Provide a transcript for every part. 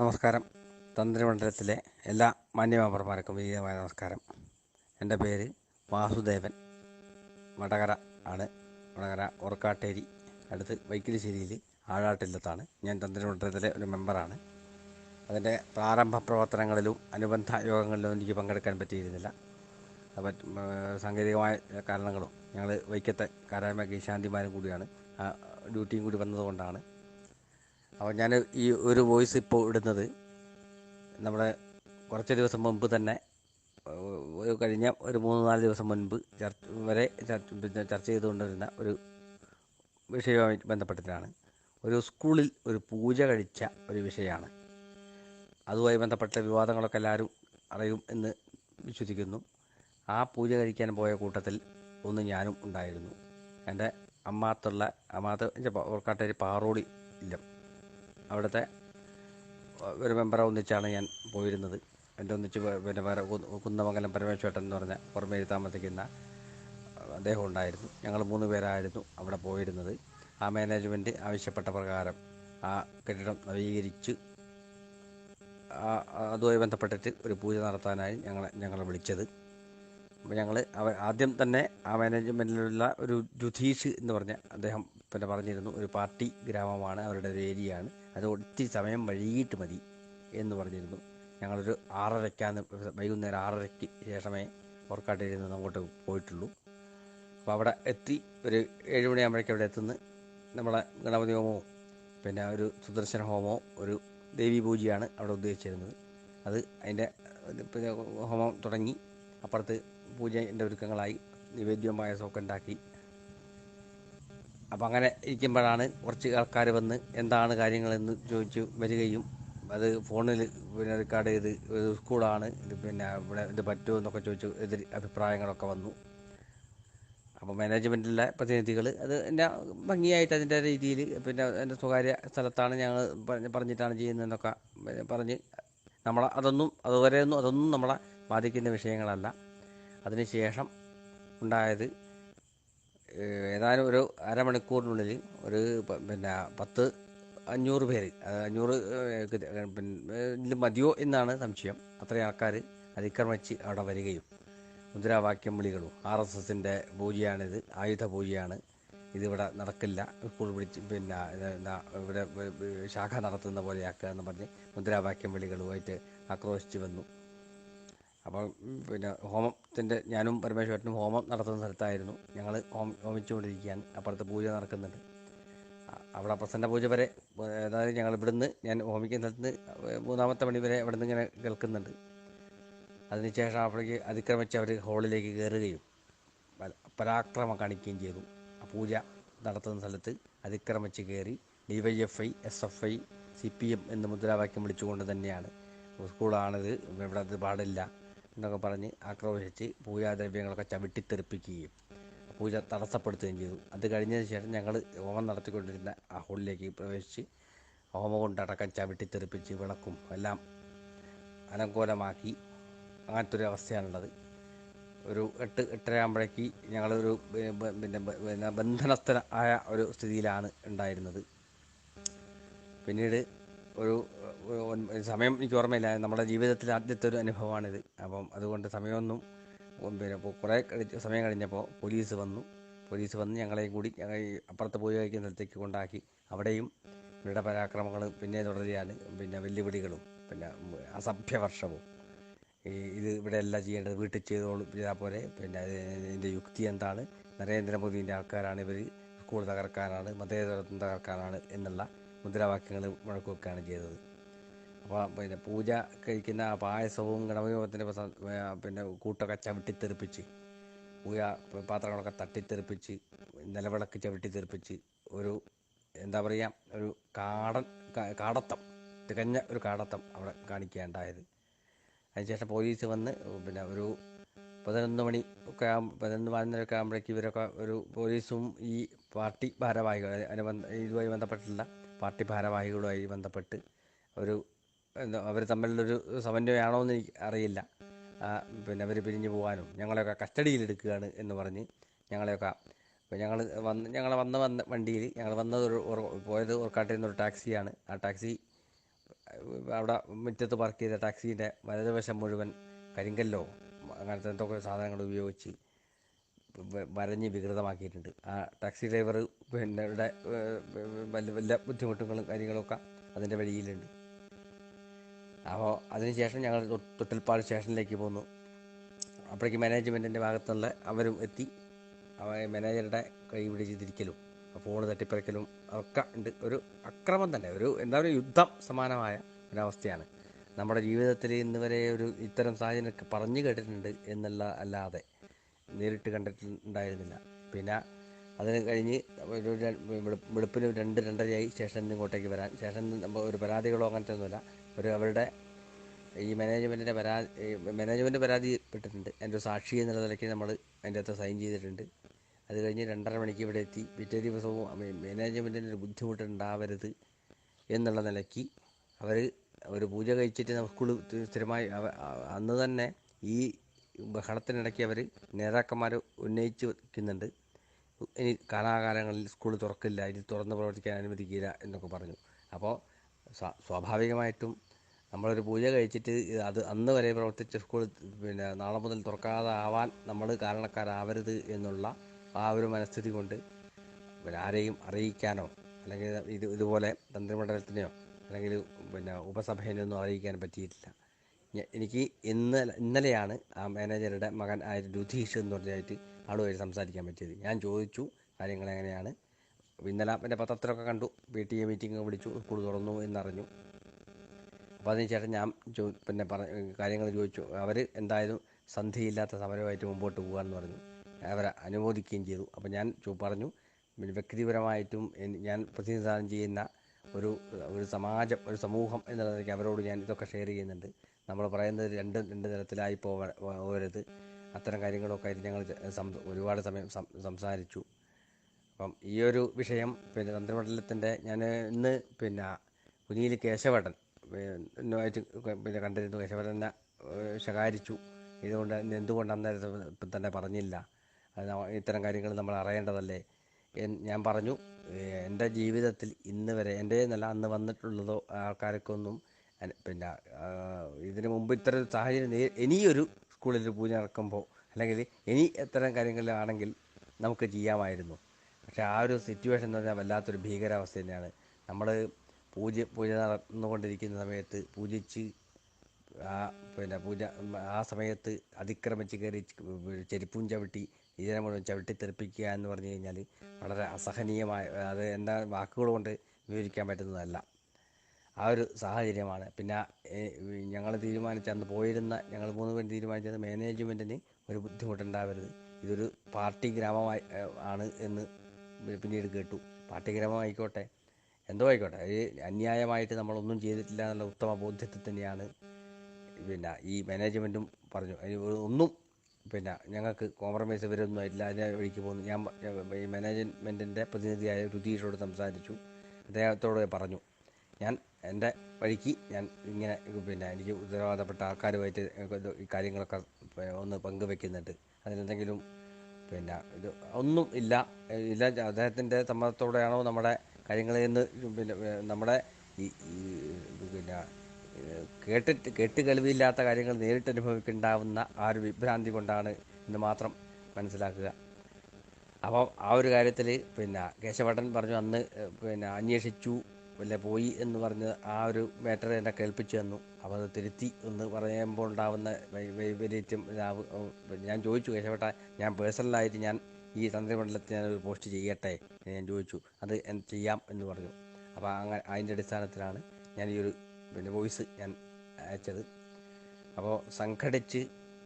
നമസ്കാരം. തന്ത്രിമണ്ഡലത്തിലെ എല്ലാ മാന്യമാപർമാർക്കും വിജയമായ നമസ്കാരം. എന്റെ പേര് വാസുദേവൻ. വടകര ആണ്. വടകര ഓർക്കാട്ടേരി അടുത്ത് വൈക്കിലിശ്ശേരിയിൽ ആഴാട്ടില്ലത്താണ്. ഞാൻ തന്ത്രിമണ്ഡലത്തിലെ ഒരു മെമ്പറാണ്. അതിന്റെ പ്രാരംഭ പ്രവർത്തനങ്ങളിലും അനുബന്ധ യോഗങ്ങളിലും എനിക്ക് പങ്കെടുക്കാൻ പറ്റിയിരുന്നില്ല. സാങ്കേതികമായ കാരണങ്ങളും ഞങ്ങൾ വൈക്കത്തെ കാരായ്മ കീശാന്തിമാരും കൂടിയാണ്. ഡ്യൂട്ടിയും കൂടി വന്നതുകൊണ്ടാണ് അപ്പോൾ ഞാൻ ഈ ഒരു വോയിസ് ഇപ്പോൾ ഇടുന്നത് നമ്മുടെ കുറച്ച് ദിവസം മുമ്പ് തന്നെ കഴിഞ്ഞ ഒരു മൂന്ന് നാല് ദിവസം മുൻപ് ചർച്ച വരെ ചർച്ച ചെയ്തുകൊണ്ടിരുന്ന ഒരു വിഷയവുമായി ബന്ധപ്പെട്ടിട്ടാണ്. ഒരു സ്കൂളിൽ ഒരു പൂജ കഴിച്ച ഒരു വിഷയമാണ്. അതുമായി ബന്ധപ്പെട്ട വിവാദങ്ങളൊക്കെ എല്ലാവരും അറിയും എന്ന് വിശ്വസിക്കുന്നു. ആ പൂജ കഴിക്കാൻ പോയ കൂട്ടത്തിൽ ഒന്ന് ഞാനും ഉണ്ടായിരുന്നു. എന്റെ അമ്മാത്തുള്ള അമ്മാത്ത് ഓർക്കാട്ടേരി പാറോടി ഇല്ലം. അവിടുത്തെ ഒരു മെമ്പറെ ഒന്നിച്ചാണ് ഞാൻ പോയിരുന്നത്. എന്റെ ഒന്നിച്ച് പിന്നെ വേറെ കുന്നമംഗലം പരമേശ്വരൻ എന്ന് പറഞ്ഞ പുറമേരി താമസിക്കുന്ന അദ്ദേഹം ഉണ്ടായിരുന്നു. ഞങ്ങൾ മൂന്ന് പേരായിരുന്നു അവിടെ പോയിരുന്നത്. ആ മാനേജ്മെന്റ് ആവശ്യപ്പെട്ട പ്രകാരം ആ കെട്ടിടം നവീകരിച്ച് അതുമായി ബന്ധപ്പെട്ടിട്ട് ഒരു പൂജ നടത്താനായി ഞങ്ങളെ ഞങ്ങളെ വിളിച്ചത്. അപ്പോൾ ഞങ്ങൾ അവ ആദ്യം തന്നെ ആ മാനേജ്മെന്റിലുള്ള ഒരു ജുധീഷ് എന്ന് പറഞ്ഞ അദ്ദേഹം പിന്നെ പറഞ്ഞിരുന്നു. ഒരു പാർട്ടി ഗ്രാമമാണ് അവരുടെ ഒരു ഏരിയയാണ്. അത് ഒത്തിരി സമയം വൈകിട്ട് മതി എന്ന് പറഞ്ഞിരുന്നു. ഞങ്ങളൊരു ആറരയ്ക്കാന്ന് വൈകുന്നേരം ആറരയ്ക്ക് ശേഷമേ ഓർക്കാട്ടയിൽ നിന്ന് അങ്ങോട്ട് പോയിട്ടുള്ളൂ. അപ്പോൾ അവിടെ എത്തി ഒരു ഏഴുമണിയാകുമ്പോഴേക്കും അവിടെ എത്തുന്നു. നമ്മളെ ഗണപതി ഹോമോ പിന്നെ ഒരു സുദർശന ഹോമോ ഒരു ദേവി പൂജയാണ് അവിടെ ഉദ്ദേശിച്ചിരുന്നത്. അത് അതിന്റെ ഹോമം തുടങ്ങി അപ്പുറത്ത് പൂജന്റെ ഒരുക്കങ്ങളായി നിവേദ്യമായ പായസമൊക്കെ ഉണ്ടാക്കി അപ്പം അങ്ങനെ ഇരിക്കുമ്പോഴാണ് കുറച്ച് ആൾക്കാർ വന്ന് എന്താണ് കാര്യങ്ങളെന്ന് ചോദിച്ച് വരികയും അത് ഫോണിൽ പിന്നെ റെക്കോർഡ് ചെയ്ത് സ്കൂളാണ് ഇത് പിന്നെ ഇവിടെ ഇത് പറ്റുമോ എന്നൊക്കെ ചോദിച്ചു എതിർ അഭിപ്രായങ്ങളൊക്കെ വന്നു. അപ്പോൾ മാനേജ്മെന്റിലെ പ്രതിനിധികൾ അത് എന്റെ ഭംഗിയായിട്ട് അതിന്റെ രീതിയിൽ പിന്നെ എന്റെ സ്വകാര്യ സ്ഥലത്താണ് ഞങ്ങൾ പറഞ്ഞ് പറഞ്ഞിട്ടാണ് ചെയ്യുന്നതെന്നൊക്കെ പറഞ്ഞ് നമ്മളെ അതൊന്നും അതുവരെയൊന്നും അതൊന്നും നമ്മളെ ബാധിക്കുന്ന വിഷയങ്ങളല്ല. അതിനുശേഷം ഉണ്ടായത് ഏതാനും ഒരു അരമണിക്കൂറിനുള്ളിൽ ഒരു പിന്നെ പത്ത് അഞ്ഞൂറ് പേര് അഞ്ഞൂറ് പിന്നെ മതിയോ എന്നാണ് സംശയം. അത്രയും ആൾക്കാർ അതിക്രമിച്ച് അവിടെ വരികയും മുദ്രാവാക്യം വിളികളും ആർ എസ് എസിന്റെ പൂജയാണിത് ആയുധ പൂജയാണ്. ഇതിവിടെ നടക്കില്ല. സ്കൂൾ പിടിച്ച് പിന്നെ ഇവിടെ ശാഖ നടത്തുന്ന പോലെയാക്കുക എന്ന് പറഞ്ഞ് മുദ്രാവാക്യം വിളികളുമായിട്ട് ആക്രോശിച്ച് വന്നു. അപ്പോൾ പിന്നെ ഹോമത്തിന്റെ ഞാനും പരമേശ്വരനും ഹോമം നടത്തുന്ന സ്ഥലത്തായിരുന്നു. ഞങ്ങൾ ഹോം ഹോമിച്ചുകൊണ്ടിരിക്കുകയാണ്. അപ്പുറത്ത് പൂജ നടക്കുന്നുണ്ട്. അവിടെ പ്രസന്ന പൂജ വരെ അതായത് ഞങ്ങൾ ഇവിടുന്ന് ഞാൻ ഹോമിക്കുന്ന സ്ഥലത്ത് മൂന്നാമത്തെ മണി വരെ അവിടെ നിന്ന് ഇങ്ങനെ കേൾക്കുന്നുണ്ട്. അതിനുശേഷം അവിടേക്ക് അതിക്രമിച്ച് അവർ ഹോളിലേക്ക് കയറുകയും പരാക്രമം കാണിക്കുകയും ചെയ്തു. പൂജ നടത്തുന്ന സ്ഥലത്ത് അതിക്രമിച്ച് കയറി D Y F I S F I C P M എന്ന് മുദ്രാവാക്യം വിളിച്ചുകൊണ്ട് തന്നെയാണ്. സ്കൂളാണിത് ഇവിടെ അത് പാടില്ല. എന്നൊക്കെ പറഞ്ഞ് ആക്രോശിച്ച് പൂജാദ്രവ്യങ്ങളൊക്കെ ചവിട്ടിത്തെറിപ്പിക്കുകയും പൂജ തടസ്സപ്പെടുത്തുകയും ചെയ്തു. അത് കഴിഞ്ഞതിന് ശേഷം ഞങ്ങൾ ഹോമം നടത്തിക്കൊണ്ടിരുന്ന ആ ഹോളിലേക്ക് പ്രവേശിച്ച് ഹോമം കൊണ്ടടക്കം ചവിട്ടിത്തെറിപ്പിച്ച് വിളക്കും എല്ലാം അലങ്കോലമാക്കി അങ്ങനത്തെ ഒരു അവസ്ഥയാണുള്ളത് ഒരു എട്ട് എട്ടര ആകുമ്പോഴേക്ക് ഞങ്ങളൊരു പിന്നെ പിന്നെ ബന്ധനസ്ഥന ആയ ഒരു സ്ഥിതിയിലാണ് ഉണ്ടായിരുന്നത്. പിന്നീട് ഒരു സമയം എനിക്ക് ഓർമ്മയില്ല. നമ്മുടെ ജീവിതത്തിൽ ആദ്യത്തെ ഒരു അനുഭവമാണിത്. അപ്പം അതുകൊണ്ട് സമയമൊന്നും പിന്നെ കുറേ കഴിച്ച് സമയം കഴിഞ്ഞപ്പോൾ പോലീസ് വന്നു. പോലീസ് വന്ന് ഞങ്ങളെയും കൂടി ഞങ്ങൾ അപ്പുറത്ത് പോയി കഴിക്കുന്ന സ്ഥലത്തേക്ക് കൊണ്ടാക്കി. അവിടെയും ഇവരുടെ പരാക്രമങ്ങൾ പിന്നെ തുടരുകയാണ്. പിന്നെ വെല്ലുവിളികളും പിന്നെ അസഭ്യ അസഭ്യവർഷവും ഈ ഇത് ഇവിടെ എല്ലാം ചെയ്യേണ്ടത് വീട്ടിൽ ചെയ്തോളും ചെയ്താൽ പോലെ പിന്നെ ഇതിന്റെ യുക്തി എന്താണ്? നരേന്ദ്രമോദിന്റെ ആൾക്കാരാണ് ഇവർ സ്കൂൾ തകർക്കാനാണ് മതേതരത്വം തകർക്കാനാണ് എന്നുള്ള മുദ്രാവാക്യങ്ങൾ മുഴക്കുകയാണ് ചെയ്തത്. പിന്നെ പൂജ കഴിക്കുന്ന ആ പായസവും ഗണപതിപത്തിന്റെ പിന്നെ കൂട്ടൊക്കെ ചവിട്ടിത്തെറിപ്പിച്ച് പൂജ പാത്രങ്ങളൊക്കെ തട്ടിത്തെറിപ്പിച്ച് നിലവിളക്ക് ചവിട്ടിത്തെറിപ്പിച്ച് ഒരു എന്താ പറയുക ഒരു കാടൻ കാടത്തം തികഞ്ഞ ഒരു കാടത്തം അവിടെ കാണിക്കുകയുണ്ടായത് അതിനുശേഷം പോലീസ് വന്ന് പിന്നെ ഒരു പതിനൊന്ന് മണി ഒക്കെ ആകും പതിനൊന്ന് പതിനൊന്നരയൊക്കെ ആകുമ്പോഴേക്ക് ഇവരൊക്കെ ഒരു പോലീസും ഈ പാർട്ടി ഭാരവാഹികൾ അനുബന്ധ ഇതുമായി ബന്ധപ്പെട്ടുള്ള പാർട്ടി ഭാരവാഹികളുമായി ബന്ധപ്പെട്ട് ഒരു അവർ തമ്മിലുള്ളൊരു സമന്വയമാണോ എന്ന് എനിക്ക് അറിയില്ല. പിന്നെ അവർ പിരിഞ്ഞു പോകാനും ഞങ്ങളെയൊക്കെ കസ്റ്റഡിയിലെടുക്കുകയാണ് എന്ന് പറഞ്ഞ് ഞങ്ങളെയൊക്കെ അപ്പോൾ ഞങ്ങൾ വന്ന് ഞങ്ങൾ വന്ന വന്ന വണ്ടിയിൽ ഞങ്ങൾ വന്നത് ഒരു പോയത് ഓർക്കാട്ടിൽ നിന്നൊരു ടാക്സിയാണ്. ആ ടാക്സി അവിടെ മുറ്റത്ത് പാർക്ക് ചെയ്ത ടാക്സീന്റെ വലതുവശം മുഴുവൻ കരിങ്കല്ലോ അങ്ങനത്തെ എന്തൊക്കെ സാധനങ്ങൾ ഉപയോഗിച്ച് വരഞ്ഞ് വികൃതമാക്കിയിട്ടുണ്ട്. ആ ടാക്സി ഡ്രൈവർ പിന്നെ ഇവിടെ വലിയ വലിയ ബുദ്ധിമുട്ടുകളും കാര്യങ്ങളൊക്കെ അതിന്റെ വഴിയിലുണ്ട്. അപ്പോൾ അതിനുശേഷം ഞങ്ങൾ തൊട്ടിൽപ്പാട് സ്റ്റേഷനിലേക്ക് പോന്നു. അപ്പോഴേക്ക് മാനേജ്മെന്റിന്റെ ഭാഗത്തുള്ള അവരും എത്തി. അവ മാനേജറുടെ കൈ പിടിച്ച് തിരിക്കലും ഫോൺ തട്ടിപ്പറിക്കലും ഒക്കെ ഉണ്ട്. ഒരു അക്രമം തന്നെ ഒരു എന്താ പറയുക യുദ്ധം സമാനമായ ഒരവസ്ഥയാണ്. നമ്മുടെ ജീവിതത്തിൽ ഇന്ന് വരെ ഒരു ഇത്തരം സാഹചര്യമൊക്കെ പറഞ്ഞു കേട്ടിട്ടുണ്ട് എന്നുള്ള അല്ലാതെ നേരിട്ട് കണ്ടിട്ടുണ്ടായിരുന്നില്ല. പിന്നെ അതിന് കഴിഞ്ഞ് ഒരു വെളുപ്പിന് രണ്ട് രണ്ടരയായി സ്റ്റേഷനിൽ നിന്ന് ഇങ്ങോട്ടേക്ക് വരാൻ സ്റ്റേഷനിൽ ഒരു പരാതികളോ അങ്ങനത്തെ ഒന്നുമില്ല ഒരു അവരുടെ ഈ മാനേജ്മെന്റിന്റെ പരാതി മാനേജ്മെന്റ് പരാതിപ്പെട്ടിട്ടുണ്ട്. എന്റെ സാക്ഷി എന്നുള്ള നിലയ്ക്ക് നമ്മൾ അതിന്റെ അകത്ത് സൈൻ ചെയ്തിട്ടുണ്ട്. അത് കഴിഞ്ഞ് രണ്ടര മണിക്ക് ഇവിടെ എത്തി. പിറ്റേ ദിവസവും മാനേജ്മെന്റിന് ഒരു ബുദ്ധിമുട്ടുണ്ടാവരുത് എന്നുള്ള നിലയ്ക്ക് അവർ ഒരു പൂജ കഴിച്ചിട്ട് സ്കൂൾ സ്ഥിരമായി അന്ന് തന്നെ ഈ ബഹളത്തിനിടയ്ക്ക് അവർ നേതാക്കന്മാർ ഉന്നയിച്ച് വയ്ക്കുന്നുണ്ട് ഇനി കാലാകാലങ്ങളിൽ സ്കൂൾ തുറക്കില്ല. ഇനി തുറന്ന് പ്രവർത്തിക്കാൻ അനുവദിക്കില്ല എന്നൊക്കെ പറഞ്ഞു. അപ്പോൾ സ്വാഭാവികമായിട്ടും നമ്മളൊരു പൂജ കഴിച്ചിട്ട് അത് അന്ന് വരെ പ്രവർത്തിച്ച സ്കൂൾ പിന്നെ നാളെ മുതൽ തുറക്കാതെ ആവാൻ നമ്മൾ കാരണക്കാരാവരുത് എന്നുള്ള ആ ഒരു മനസ്ഥിതി കൊണ്ട് പിന്നെ ആരെയും അറിയിക്കാനോ അല്ലെങ്കിൽ ഇത് ഇതുപോലെ തന്ത്രിമണ്ഡലത്തിനെയോ അല്ലെങ്കിൽ പിന്നെ ഉപസഭേനെയൊന്നും അറിയിക്കാൻ പറ്റിയിട്ടില്ല. എനിക്ക് ഇന്ന് ഇന്നലെയാണ് ആ മാനേജറുടെ മകൻ ആയ രുധീഷ് എന്ന് പറഞ്ഞായിട്ട് ആളുമായിട്ട് സംസാരിക്കാൻ പറ്റിയത്. ഞാൻ ചോദിച്ചു കാര്യങ്ങൾ എങ്ങനെയാണ് ഇന്നലെ എന്റെ പത്രത്തിലൊക്കെ കണ്ടു. പി ടി എ മീറ്റിംഗ് വിളിച്ചു. സ്കൂൾ തുറന്നു എന്നറിഞ്ഞു. അപ്പോൾ ചേട്ടൻ ഞാൻ ചോ പിന്നെ പറ കാര്യങ്ങൾ ചോദിച്ചു. അവർ എന്തായാലും സന്ധിയില്ലാത്ത സമരമായിട്ട് മുമ്പോട്ട് പോകാമെന്ന് പറഞ്ഞു. അവരെ അനുമോദിക്കുകയും ചെയ്തു. അപ്പോൾ ഞാൻ പറഞ്ഞു വ്യക്തിപരമായിട്ടും ഞാൻ പ്രതിനിധാനം ചെയ്യുന്ന ഒരു ഒരു സമാജം ഒരു സമൂഹം എന്നുള്ള നിലയ്ക്ക് അവരോട് ഞാൻ ഇതൊക്കെ ഷെയർ ചെയ്യുന്നുണ്ട്. നമ്മൾ പറയുന്നത് രണ്ട് രണ്ട് തരത്തിലായി പോകരുത്. അത്തരം കാര്യങ്ങളൊക്കെ ആയിട്ട് ഞങ്ങൾ ഒരുപാട് സമയം സംസാരിച്ചു. അപ്പം ഈ ഒരു വിഷയം പിന്നെ തന്ത്രമണ്ഡലത്തിന്റെ ഞാൻ ഇന്ന് പിന്നെ കുനിയിൽ കേശവട്ടൻ ആയിട്ട് പിന്നെ കണ്ടിരുന്നു തന്നെ ശകാരിച്ചു. ഇതുകൊണ്ട് എന്തുകൊണ്ട് ഇപ്പം തന്നെ പറഞ്ഞില്ല. ഇത്തരം കാര്യങ്ങൾ നമ്മൾ അറിയേണ്ടതല്ലേ? ഞാൻ പറഞ്ഞു എന്റെ ജീവിതത്തിൽ ഇന്ന് വരെ എന്റെ നല്ല അന്ന് വന്നിട്ടുള്ളതോ ആൾക്കാർക്കൊന്നും പിന്നെ ഇതിനു മുമ്പ് ഇത്തരം സാഹചര്യം ഇനിയൊരു സ്കൂളിൽ പൂജ നടക്കുമ്പോൾ അല്ലെങ്കിൽ ഇനി ഇത്തരം കാര്യങ്ങളിലാണെങ്കിൽ നമുക്ക് ചെയ്യാമായിരുന്നു. പക്ഷേ ആ ഒരു സിറ്റുവേഷൻ എന്ന് പറഞ്ഞാൽ വല്ലാത്തൊരു ഭീകരാവസ്ഥ തന്നെയാണ്. നമ്മൾ പൂജ പൂജ നടന്നുകൊണ്ടിരിക്കുന്ന സമയത്ത് പൂജിച്ച് ആ പിന്നെ പൂജ ആ സമയത്ത് അതിക്രമിച്ച് കയറി ചെരുപ്പും ചവിട്ടി ഇതിനെ മുഴുവൻ ചവിട്ടി തെറിപ്പിക്കുക എന്ന് പറഞ്ഞു കഴിഞ്ഞാൽ വളരെ അസഹനീയമായ അത് എന്താ വാക്കുകൾ കൊണ്ട് വിവരിക്കാൻ പറ്റുന്നതല്ല. ആ ഒരു സാഹചര്യമാണ്. പിന്നെ ഞങ്ങൾ തീരുമാനിച്ച അന്ന് പോയിരുന്ന ഞങ്ങൾ മൂന്ന് പേര് തീരുമാനിച്ചത് മാനേജ്മെന്റിന് ഒരു ബുദ്ധിമുട്ടുണ്ടാവരുത്. ഇതൊരു പാർട്ടി ഗ്രാമമായി ആണ് എന്ന് പിന്നീട് കേട്ടു. പാർട്ടി ഗ്രാമമായിക്കോട്ടെ എന്തോ ആയിക്കോട്ടെ. അത് അന്യായമായിട്ട് നമ്മളൊന്നും ചെയ്തിട്ടില്ല എന്നുള്ള ഉത്തമ ബോധ്യത്തിൽ തന്നെയാണ് പിന്നെ ഈ മാനേജ്മെന്റും പറഞ്ഞു. ഒന്നും പിന്നെ ഞങ്ങൾക്ക് കോംപ്രമൈസ് ഇവരൊന്നും ഇല്ല അതിനെ വഴിക്ക് പോകുന്നു. ഞാൻ ഈ മാനേജ്മെന്റിന്റെ പ്രതിനിധിയായ രുതീഷോട് സംസാരിച്ചു. അദ്ദേഹത്തോട് പറഞ്ഞു ഞാൻ എന്റെ വഴിക്ക് ഞാൻ ഇങ്ങനെ പിന്നെ എനിക്ക് ഉത്തരവാദപ്പെട്ട ആൾക്കാരുമായിട്ട് ഈ കാര്യങ്ങളൊക്കെ ഒന്ന് പങ്കുവെക്കുന്നുണ്ട്. അതിലെന്തെങ്കിലും പിന്നെ ഇത് ഒന്നും ഇല്ല. ഇല്ല അദ്ദേഹത്തിന്റെ സമ്മതത്തോടെയാണോ നമ്മുടെ കാര്യങ്ങളിൽ നിന്ന് പിന്നെ നമ്മുടെ ഈ പിന്നെ കേട്ടിട്ട് കേട്ട് കേൾവിയില്ലാത്ത കാര്യങ്ങൾ നേരിട്ട് അനുഭവിക്കുണ്ടാവുന്ന ആ ഒരു വിഭ്രാന്തി കൊണ്ടാണ് എന്ന് മാത്രം മനസ്സിലാക്കുക. അപ്പോൾ ആ ഒരു കാര്യത്തിൽ പിന്നെ കേശവട്ടൻ പറഞ്ഞു അന്ന് പിന്നെ അന്വേഷിച്ചു വല്ല പോയി എന്ന് പറഞ്ഞ് ആ ഒരു മാറ്റർ എന്നെ കേൾപ്പിച്ചു തന്നു. അപ്പോൾ അത് തിരുത്തി എന്ന് പറയുമ്പോൾ ഉണ്ടാവുന്ന വൈപരീത്യം ഞാൻ ചോദിച്ചു കേശവട്ട ഞാൻ പേഴ്സണലായിട്ട് ഞാൻ ഈ തന്ത്രിമണ്ഡലത്തിൽ ഞാൻ ഒരു പോസ്റ്റ് ചെയ്യട്ടെ ഞാൻ ചോദിച്ചു. അത് ചെയ്യാം എന്ന് പറഞ്ഞു. അപ്പോൾ അങ്ങനെ അതിന്റെ അടിസ്ഥാനത്തിലാണ് ഞാൻ ഈ ഒരു പിന്നെ വോയിസ് ഞാൻ അയച്ചത്. അപ്പോൾ സംഘടിച്ച്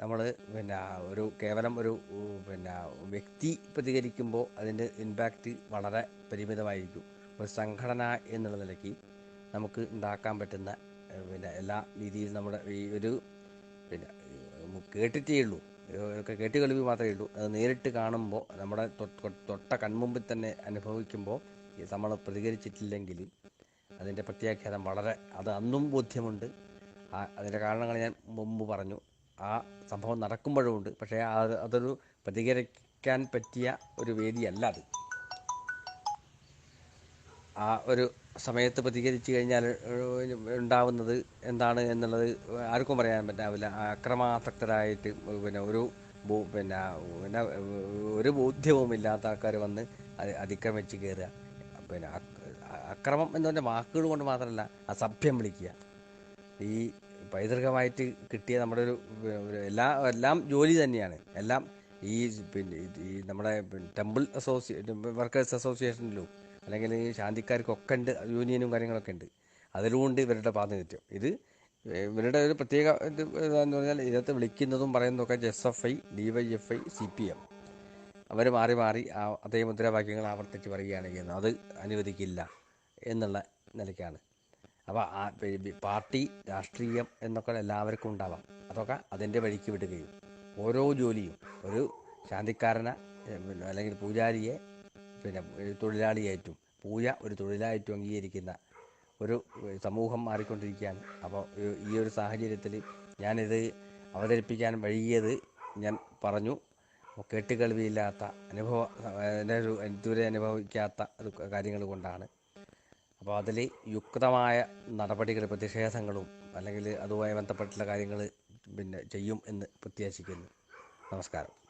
നമ്മൾ പിന്നെ ഒരു കേവലം ഒരു പിന്നെ വ്യക്തി പ്രതികരിക്കുമ്പോൾ അതിന്റെ ഇമ്പാക്റ്റ് വളരെ പരിമിതമായിരിക്കും. ഒരു സംഘടന എന്നുള്ള നിലയ്ക്ക് നമുക്ക് ഉണ്ടാക്കാൻ പറ്റുന്ന പിന്നെ എല്ലാ രീതിയിലും നമ്മുടെ ഈ ഒരു പിന്നെ കേട്ടിട്ടേ ഉള്ളൂ. ഒക്കെ കേട്ടി കേൾവി മാത്രമേ ഉള്ളൂ. അത് നേരിട്ട് കാണുമ്പോൾ നമ്മുടെ തൊട്ട കൺമുമ്പിൽ തന്നെ അനുഭവിക്കുമ്പോൾ നമ്മൾ പ്രതികരിച്ചിട്ടില്ലെങ്കിൽ അതിന്റെ പ്രത്യാഖ്യാനം വളരെ അത് അന്നും ബോധ്യമുണ്ട്. ആ അതിന്റെ കാരണങ്ങൾ ഞാൻ മുമ്പ് പറഞ്ഞു. ആ സംഭവം നടക്കുമ്പോഴുമുണ്ട്. പക്ഷേ അത് അതൊരു പ്രതികരിക്കാൻ പറ്റിയ ഒരു വേദിയല്ല അത്. ആ ഒരു സമയത്ത് പ്രതികരിച്ചു കഴിഞ്ഞാൽ ഉണ്ടാവുന്നത് എന്താണ് എന്നുള്ളത് ആർക്കും പറയാൻ പറ്റാവില്ല. അക്രമാസക്തരായിട്ട് പിന്നെ ഒരു പിന്നെ പിന്നെ ഒരു ബോധ്യവും ഇല്ലാത്ത ആൾക്കാർ വന്ന് അത് അതിക്രമിച്ച് കയറുക. പിന്നെ അക്രമം എന്ന് പറഞ്ഞാൽ വാക്കുകൾ കൊണ്ട് മാത്രമല്ല അസഭ്യം വിളിക്കുക. ഈ പൈതൃകമായിട്ട് കിട്ടിയ നമ്മുടെ ഒരു എല്ലാ എല്ലാം ജോലി തന്നെയാണ്. എല്ലാം ഈ പിന്നെ ഈ നമ്മുടെ ടെമ്പിൾ അസോസിയേഷൻ വർക്കേഴ്സ് അസോസിയേഷനിലും അല്ലെങ്കിൽ ശാന്തിക്കാർക്കൊക്കെ ഉണ്ട് യൂണിയനും കാര്യങ്ങളൊക്കെ ഉണ്ട് അതിലുമുണ്ട് ഇവരുടെ പ്രാതിനിധ്യം. ഇത് ഇവരുടെ ഒരു പ്രത്യേക ഇത് പറഞ്ഞാൽ ഇതിനകത്ത് വിളിക്കുന്നതും പറയുന്നതൊക്കെ S F I D Y F I C P M അവർ മാറി മാറി ആ അതേ മുദ്രാവാക്യങ്ങൾ ആവർത്തിച്ച് പറയുകയാണ് ചെയ്യുന്നത്. അത് അനുവദിക്കില്ല എന്നുള്ള നിലയ്ക്കാണ്. അപ്പോൾ ആ പാർട്ടി രാഷ്ട്രീയം എന്നൊക്കെ എല്ലാവർക്കും ഉണ്ടാവാം. അതൊക്കെ അതിന്റെ വഴിക്ക് വിടുകയും ഓരോ ജോലിയും ഒരു ശാന്തിക്കാരനെ അല്ലെങ്കിൽ പൂജാരിയെ പിന്നെ തൊഴിലാളിയായിട്ടും പൂജ ഒരു തൊഴിലായിട്ടും അംഗീകരിക്കുന്ന ഒരു സമൂഹം മാറിക്കൊണ്ടിരിക്കുകയാണ് അപ്പോൾ ഈ- ഒരു സാഹചര്യത്തിൽ ഞാനിത് അവതരിപ്പിക്കാൻ വൈകിയത് ഞാൻ പറഞ്ഞു. കേട്ടുകേൾവിയില്ലാത്ത അനുഭവ ഇതുവരെ അനുഭവിക്കാത്ത കാര്യങ്ങൾ കൊണ്ടാണ്. അപ്പോൾ അതിൽ യുക്തമായ നടപടികൾ പ്രതിഷേധങ്ങളും അല്ലെങ്കിൽ അതുമായി ബന്ധപ്പെട്ടുള്ള കാര്യങ്ങൾ പിന്നെ ചെയ്യും എന്ന് പ്രത്യാശിക്കുന്നു. നമസ്കാരം.